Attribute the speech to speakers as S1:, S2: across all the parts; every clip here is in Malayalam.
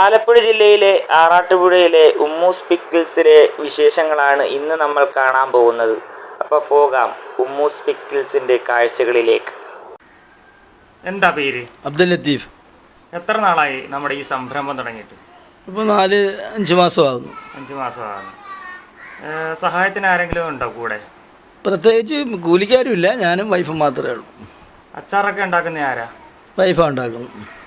S1: ആലപ്പുഴ ജില്ലയിലെ ആറാട്ടുപുഴയിലെ ഉമ്മൂസ് പിക്കിൾസിലെ വിശേഷങ്ങളാണ് ഇന്ന് നമ്മൾ കാണാൻ പോകുന്നത്. അപ്പോൾ പോകാം ഉമ്മൂസ് പിക്കിൾസിന്റെ കാഴ്ചകളിലേക്ക്. എന്താ പേര്?
S2: അബ്ദുൽ ലത്തീഫ്.
S1: എത്ര നാളായി നമ്മുടെ ഈ സംരംഭം തുടങ്ങിയിട്ട്?
S2: ഇപ്പൊ നാല് അഞ്ച് മാസമാകുന്നു.
S1: അഞ്ച് മാസമാകുന്നു. സഹായത്തിന് ആരെങ്കിലും ഉണ്ടോ കൂടെ?
S2: പ്രത്യേകിച്ച് കൂലിക്കാരും ഇല്ല ഞാനും വൈഫും മാത്രമേ ഉള്ളൂ.
S1: അച്ചാറൊക്കെ ഉണ്ടാക്കുന്ന ആരാ?
S2: വൈഫാണ് ഉണ്ടാക്കുന്നത്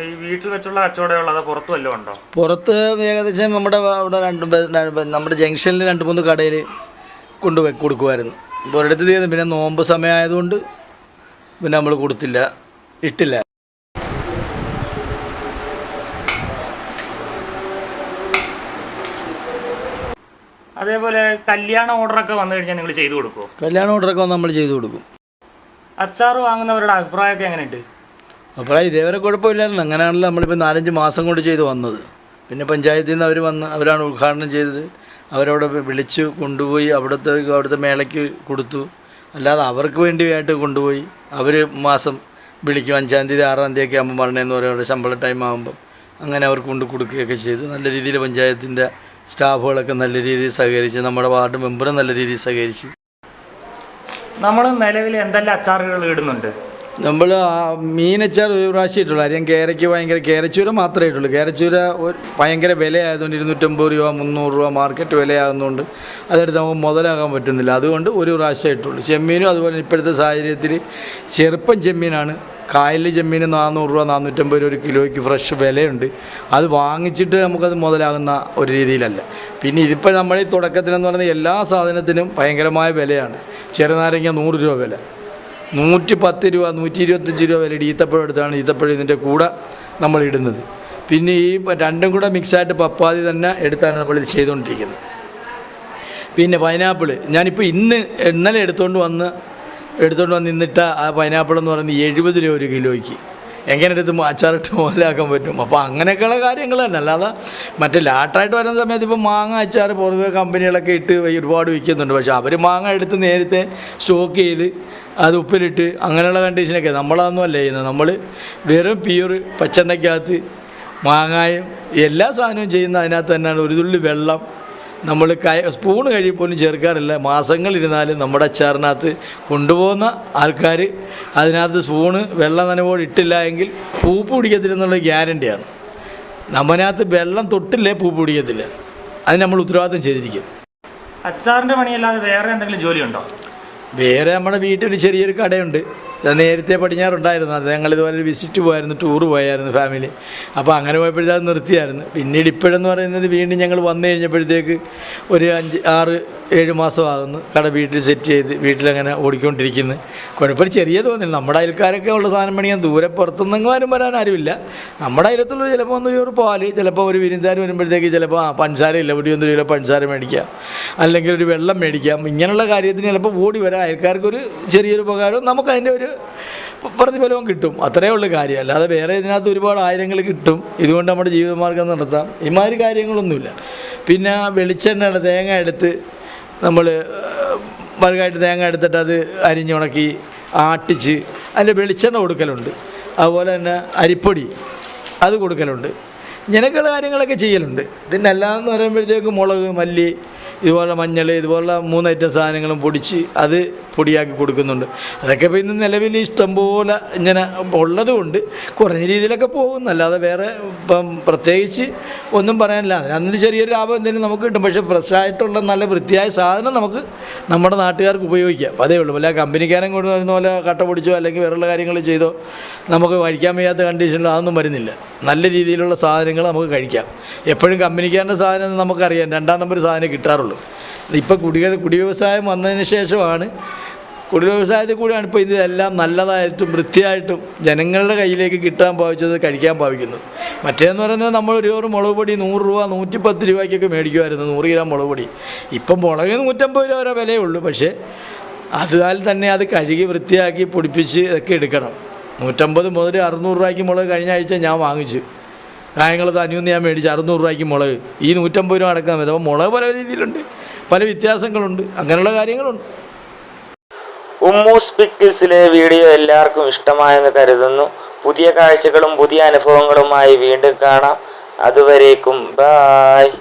S1: ഈ വീട്ടിൽ വെച്ചുള്ള കച്ചവടമേ ഉള്ളൂ അതോ പുറത്ത് വല്ലതും ഉണ്ടോ?
S2: പുറത്ത് ഏകദേശം നമ്മുടെ അവിടെ രണ്ട് നമ്മുടെ ജംഗ്ഷനിൽ രണ്ട് മൂന്ന് കടയിൽ കൊണ്ട് കൊടുക്കുമായിരുന്നു. ഇപ്പോൾ ഒരിടത്ത് തീർന്നു പിന്നെ നോമ്പ് സമയമായതുകൊണ്ട് പിന്നെ നമ്മൾ കൊടുത്തില്ല. ഇട്ടില്ല.
S1: അതേപോലെ കല്യാണ ഓർഡറൊക്കെ വന്നു കഴിഞ്ഞാൽ നിങ്ങൾ ചെയ്തു കൊടുക്കുമോ
S2: കല്യാണ ഓർഡറൊക്കെ വന്ന് നമ്മൾ ചെയ്തു കൊടുക്കും.
S1: അച്ചാർ വാങ്ങുന്നവരുടെ അഭിപ്രായമൊക്കെ എങ്ങനെയുണ്ട്?
S2: അപ്പോൾ ഇതേവരെ കുഴപ്പമില്ലായിരുന്നു. അങ്ങനെയാണല്ലോ നമ്മളിപ്പോൾ നാലഞ്ച് മാസം കൊണ്ട് ചെയ്ത് വന്നത്. പിന്നെ പഞ്ചായത്തിൽ നിന്ന് അവർ വന്ന് അവരാണ് ഉദ്ഘാടനം ചെയ്തത്. അവരവിടെ വിളിച്ചു കൊണ്ടുപോയി അവിടുത്തെ അവിടുത്തെ മേളയ്ക്ക് കൊടുത്തു. അല്ലാതെ അവർക്ക് വേണ്ടിയായിട്ട് കൊണ്ടുപോയി. അവർ മാസം വിളിക്കും. അഞ്ചാം തീയതി ആറാം തീയതി ഒക്കെ ആകുമ്പോൾ പറഞ്ഞതെന്ന് പറയുന്നത് ശമ്പള ടൈം ആകുമ്പം. അങ്ങനെ അവർക്ക് കൊണ്ട് കൊടുക്കുകയൊക്കെ ചെയ്തു. നല്ല രീതിയിൽ പഞ്ചായത്തിന്റെ സ്റ്റാഫുകളൊക്കെ നല്ല രീതിയിൽ സഹകരിച്ച് നമ്മുടെ വാർഡ് മെമ്പറും നല്ല രീതിയിൽ സഹകരിച്ച്.
S1: നമ്മൾ നിലവിൽ എന്തെല്ലാം അച്ചാറുകൾ ഇടുന്നുണ്ട്?
S2: നമ്മൾ മീനച്ചാർ ഒരു പ്രാവശ്യം ഇട്ടുള്ളൂ. അറിയാം കേരയ്ക്ക് ഭയങ്കര കേരച്ചൂര മാത്രമേ ഇട്ടുള്ളൂ. കേരച്ചൂര ഭയങ്കര വിലയായതുകൊണ്ട് ഇരുന്നൂറ്റമ്പത് രൂപ മുന്നൂറ് രൂപ മാർക്കറ്റ് വിലയാകുന്നതുകൊണ്ട് അതെടുത്ത് നമുക്ക് മുതലാകാൻ പറ്റുന്നില്ല. അതുകൊണ്ട് ഒരു പ്രാവശ്യം ഇട്ടുള്ളൂ. ചെമ്മീനും അതുപോലെ ഇപ്പോഴത്തെ സാഹചര്യത്തിൽ ചെറുപ്പം ചെമ്മീനാണ്. കായലിൽ ചെമ്മീന് നാനൂറ് രൂപ നാനൂറ്റമ്പത് രൂപ ഒരു കിലോയ്ക്ക് ഫ്രഷ് വിലയുണ്ട്. അത് വാങ്ങിച്ചിട്ട് നമുക്കത് മുതലാകുന്ന ഒരു രീതിയിലല്ല. പിന്നെ ഇതിപ്പോൾ നമ്മുടെ ഈ തുടക്കത്തിലെന്ന് പറയുന്നത് എല്ലാ സാധനത്തിനും ഭയങ്കരമായ വിലയാണ്. ചെറുനാരങ്ങ നൂറ് രൂപ വില. നൂറ്റി പത്ത് രൂപ നൂറ്റി ഇരുപത്തഞ്ച് രൂപ വില ഈത്തപ്പഴം എടുത്താണ് ഈത്തപ്പഴം ഇതിന്റെ കൂടെ നമ്മൾ ഇടുന്നത്. പിന്നെ ഈ രണ്ടും കൂടെ മിക്സായിട്ട് പപ്പാതി തന്നെ എടുത്താണ് നമ്മളിത് ചെയ്തുകൊണ്ടിരിക്കുന്നത്. പിന്നെ പൈനാപ്പിൾ ഞാനിപ്പോൾ ഇന്ന് ഇന്നലെ എടുത്തുകൊണ്ട് വന്ന് എടുത്തുകൊണ്ട് വന്ന് നിന്നിട്ട ആ പൈനാപ്പിൾ എന്ന് പറയുന്നത് എഴുപത് രൂപ ഒരു കിലോയ്ക്ക്. എങ്ങനെ എടുത്ത് അച്ചാറിട്ട് മുതലാക്കാൻ പറ്റും? അപ്പോൾ അങ്ങനെയൊക്കെയുള്ള കാര്യങ്ങൾ തന്നെ. അല്ലാതെ മറ്റേ ലാട്ടായിട്ട് വരുന്ന സമയത്ത് ഇപ്പോൾ മാങ്ങ അച്ചാർ പൊതുവെ കമ്പനികളൊക്കെ ഇട്ട് ഒരുപാട് വിൽക്കുന്നുണ്ട്. പക്ഷേ അവർ മാങ്ങ എടുത്ത് നേരത്തെ സ്റ്റോക്ക് ചെയ്ത് അത് ഉപ്പിലിട്ട് അങ്ങനെയുള്ള കണ്ടീഷനൊക്കെ നമ്മളതൊന്നും അല്ല ചെയ്യുന്നത്. നമ്മൾ വെറും പ്യൂർ പച്ചെണ്ണയ്ക്കകത്ത് മാങ്ങായും എല്ലാ സാധനവും ചെയ്യുന്ന അതിനകത്ത് തന്നെയാണ്. ഒരു തുള്ളി വെള്ളം നമ്മൾ കൈ സ്പൂൺ കഴി പോലും ചേർക്കാറില്ല. മാസങ്ങളിരുന്നാലും നമ്മുടെ അച്ചാറിനകത്ത് കൊണ്ടുപോകുന്ന ആൾക്കാർ അതിനകത്ത് സ്പൂണ് വെള്ളം നനവോട് ഇട്ടില്ല എങ്കിൽ പൂപ്പ് പിടിക്കത്തില്ലെന്നുള്ള ഗ്യാരണ്ടിയാണ്. നമ്മനകത്ത് വെള്ളം തൊട്ടില്ലേ പൂപ്പ് പിടിക്കത്തില്ല. അത് നമ്മൾ ഉത്തരവാദിത്തം ചെയ്തിരിക്കും.
S1: അച്ചാറിന്റെ പണിയല്ലാതെ വേറെ എന്തെങ്കിലും ജോലിയുണ്ടോ?
S2: വേറെ നമ്മുടെ വീട്ടിൽ ചെറിയൊരു കടയുണ്ട്. നേരത്തെ പടിഞ്ഞാറുണ്ടായിരുന്നു. ഞങ്ങൾ ഇതുപോലെ വിസിറ്റ് പോയായിരുന്നു ടൂർ പോയായിരുന്നു ഫാമിലി അപ്പോൾ അങ്ങനെ പോയപ്പോഴത്തേക്ക് നിർത്തിയായിരുന്നു. പിന്നീട് ഇപ്പോഴെന്ന് പറയുന്നത് വീണ്ടും ഞങ്ങൾ വന്നു കഴിഞ്ഞപ്പോഴത്തേക്ക് ഒരു അഞ്ച് ആറ് ഏഴ് മാസമാകുന്നു കട വീട്ടിൽ സെറ്റ് ചെയ്ത് വീട്ടിലങ്ങനെ ഓടിക്കൊണ്ടിരിക്കുന്നു. കുഴപ്പമില്ല ചെറിയ തോന്നില്ല നമ്മുടെ അയൽക്കാരൊക്കെ ഉള്ള സാധനം പണിയാൻ ദൂരെ പുറത്തുനിന്നെങ്കിലും വരാൻ ആരുമില്ല. നമ്മുടെ അയലത്തുള്ള ചിലപ്പോൾ ഒന്ന് ഒരു പാൽ ചിലപ്പോൾ ഒരു വിരുന്നുകാർ വരുമ്പോഴത്തേക്ക് ചിലപ്പോൾ ആ പഞ്ചസാര ഇല്ല ഒരു ഒന്ന് കിലോ പഞ്ചസാര മേടിക്കാം. അല്ലെങ്കിൽ ഒരു വെള്ളം മേടിക്കാം. ഇങ്ങനെയുള്ള കാര്യത്തിന് ചിലപ്പോൾ ഓടി വരാൻ അയൽക്കാർക്കൊരു ചെറിയൊരു ഉപകാരവും നമുക്ക് അതിന്റെ ഒരു പ്രതിഫലവും കിട്ടും. അത്രയേ ഉള്ളൂ കാര്യം. അല്ലാതെ വേറെ ഇതിനകത്ത് ഒരുപാട് ആയിരങ്ങൾ കിട്ടും. ഇതുകൊണ്ട് നമ്മുടെ ജീവിതമാർഗം നടത്താം. ഇമാതിരി കാര്യങ്ങളൊന്നുമില്ല. പിന്നെ വെളിച്ചെണ്ണയുടെ തേങ്ങ എടുത്ത് നമ്മൾ വലുതായിട്ട് തേങ്ങ എടുത്തിട്ട് അത് അരിഞ്ഞുണക്കി ആട്ടിച്ച് അതിന്റെ വെളിച്ചെണ്ണ കൊടുക്കലുണ്ട്. അതുപോലെ തന്നെ അരിപ്പൊടി അത് കൊടുക്കലുണ്ട്. ഇങ്ങനെയൊക്കെയുള്ള കാര്യങ്ങളൊക്കെ ചെയ്യലുണ്ട്. ഇതിന്റെ അല്ലാന്ന് പറയുമ്പോഴത്തേക്ക് മുളക് മല്ലി ഇതുപോലെ മഞ്ഞൾ ഇതുപോലുള്ള മൂന്ന് ഐറ്റം സാധനങ്ങളും പൊടിച്ച് അത് പൊടിയാക്കി കൊടുക്കുന്നുണ്ട്. അതൊക്കെ ഇപ്പോൾ ഇന്ന് നിലവിൽ ഇഷ്ടംപോലെ ഇങ്ങനെ ഉള്ളതുകൊണ്ട് കുറഞ്ഞ രീതിയിലൊക്കെ പോകുന്നു. അല്ലാതെ വേറെ ഇപ്പം പ്രത്യേകിച്ച് ഒന്നും പറയാനില്ല. അതിനകത്ത് ചെറിയൊരു ലാഭം എന്തെങ്കിലും നമുക്ക് കിട്ടും. പക്ഷേ ഫ്രഷായിട്ടുള്ള നല്ല വൃത്തിയായ സാധനം നമുക്ക് നമ്മുടെ നാട്ടുകാർക്ക് ഉപയോഗിക്കാം. അതേ ഉള്ളൂ. വല്ല കമ്പനിക്കാരൻ കൊണ്ട് വരുന്ന പോലെ കട്ട പൊടിച്ചോ അല്ലെങ്കിൽ വേറെയുള്ള കാര്യങ്ങൾ ചെയ്തോ നമുക്ക് കഴിക്കാൻ വയ്യാത്ത കണ്ടീഷനിലോ അതൊന്നും വരുന്നില്ല. നല്ല രീതിയിലുള്ള സാധനങ്ങൾ നമുക്ക് കഴിക്കാം. എപ്പോഴും കമ്പനിക്കാരന്റെ സാധനം നമുക്കറിയാം. രണ്ടാം നമ്പർ സാധനം കിട്ടാറുള്ളൂ ഇപ്പോൾ കുടികൾ കുടി വ്യവസായം വന്നതിന് ശേഷമാണ്. കുടി വ്യവസായത്തിൽ കൂടിയാണ് ഇപ്പോൾ ഇതെല്ലാം നല്ലതായിട്ടും വൃത്തിയായിട്ടും ജനങ്ങളുടെ കയ്യിലേക്ക് കിട്ടാൻ ഭാവിച്ചത് കഴിക്കാൻ ഭാവിക്കുന്നത്. മറ്റേന്ന് പറയുന്നത് നമ്മൾ ഒരു ഓർ മുളക് പൊടി നൂറ് രൂപ നൂറ്റിപ്പത്ത് രൂപയ്ക്കൊക്കെ മേടിക്കുമായിരുന്നു നൂറ് ഗ്രാം മുളക് പൊടി. ഇപ്പം മുളക് നൂറ്റമ്പത് രൂപ വരെ വിലയേ ഉള്ളൂ പക്ഷേ അതിനാൽ തന്നെ അത് കഴുകി വൃത്തിയാക്കി പൊടിപ്പിച്ച് ഇതൊക്കെ എടുക്കണം. നൂറ്റമ്പത് മുതൽ അറുന്നൂറ് രൂപയ്ക്ക് മുളക് കഴിഞ്ഞ ആഴ്ച ഞാൻ വാങ്ങിച്ചു. കായംകുളത്ത് അനിയൊന്ന് ഞാൻ മേടിച്ചു അറുന്നൂറ് രൂപയ്ക്ക് മുളക്. ഈ നൂറ്റമ്പത് രൂപ അടക്കാൻ പറ്റും അപ്പോൾ മുളക് പല രീതിയിലുണ്ട്. പല വ്യത്യാസങ്ങളുണ്ട്. അങ്ങനെയുള്ള കാര്യങ്ങളുണ്ട്.
S1: ഉമ്മൂസ് പിക്കിൾസിലെ വീഡിയോ എല്ലാവർക്കും ഇഷ്ടമായെന്ന് കരുതുന്നു.
S3: പുതിയ കാഴ്ചകളും പുതിയ അനുഭവങ്ങളുമായി വീണ്ടും കാണാം. അതുവരേക്കും ബായ്.